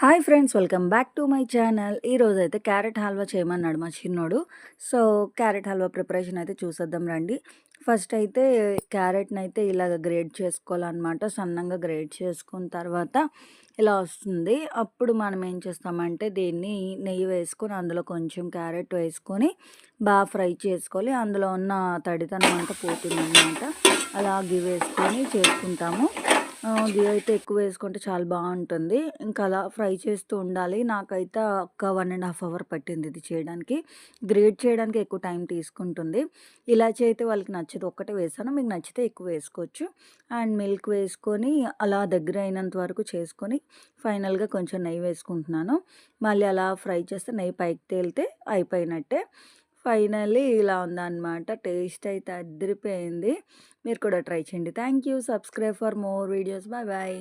Hi friends welcome back to my channel. ఈరోజు అయితే carrot halwa చేయమన్నాడు మా చిన్నోడు. సో క్యారెట్ హల్వా ప్రిపరేషన్ అయితే చూసేద్దాం రండి. ఫస్ట్ అయితే క్యారెట్ని అయితే ఇలాగ గ్రేడ్ చేసుకోవాలన్నమాట. సన్నంగా గ్రేడ్ చేసుకున్న తర్వాత ఇలా వస్తుంది. అప్పుడు మనం ఏం చేస్తామంటే దీన్ని నెయ్యి వేసుకొని అందులో కొంచెం క్యారెట్ వేసుకొని బాగా ఫ్రై చేసుకోవాలి. అందులో ఉన్న తడితనం అంతా పోతుంది అలా గివ్ వేసుకొని చేసుకుంటాము. ఘీ అయితే ఎక్కువ వేసుకుంటే చాలా బాగుంటుంది. ఇంకా అలా ఫ్రై చేస్తూ ఉండాలి. నాకైతే ఒక వన్ అండ్ హాఫ్ అవర్ పట్టింది ఇది చేయడానికి. గ్రేట్ చేయడానికి ఎక్కువ టైం తీసుకుంటుంది. ఇలాచి అయితే వాళ్ళకి నచ్చదు. ఒక్కటే వేసాను మీకు నచ్చితే ఎక్కువ వేసుకోవచ్చు. అండ్ మిల్క్ వేసుకొని అలా దగ్గర అయినంత వరకు చేసుకొని ఫైనల్గా కొంచెం నెయ్యి వేసుకుంటున్నాను. మళ్ళీ అలా ఫ్రై చేస్తే నెయ్యి పైకి తేలితే అయిపోయినట్టే. ఫైనల్లీ ఇలా ఉందన్నమాట. టేస్ట్ అయితే అదిరిపోయింది. మీరు కూడా ట్రై చేయండి. Thank you subscribe for more videos. Bye bye.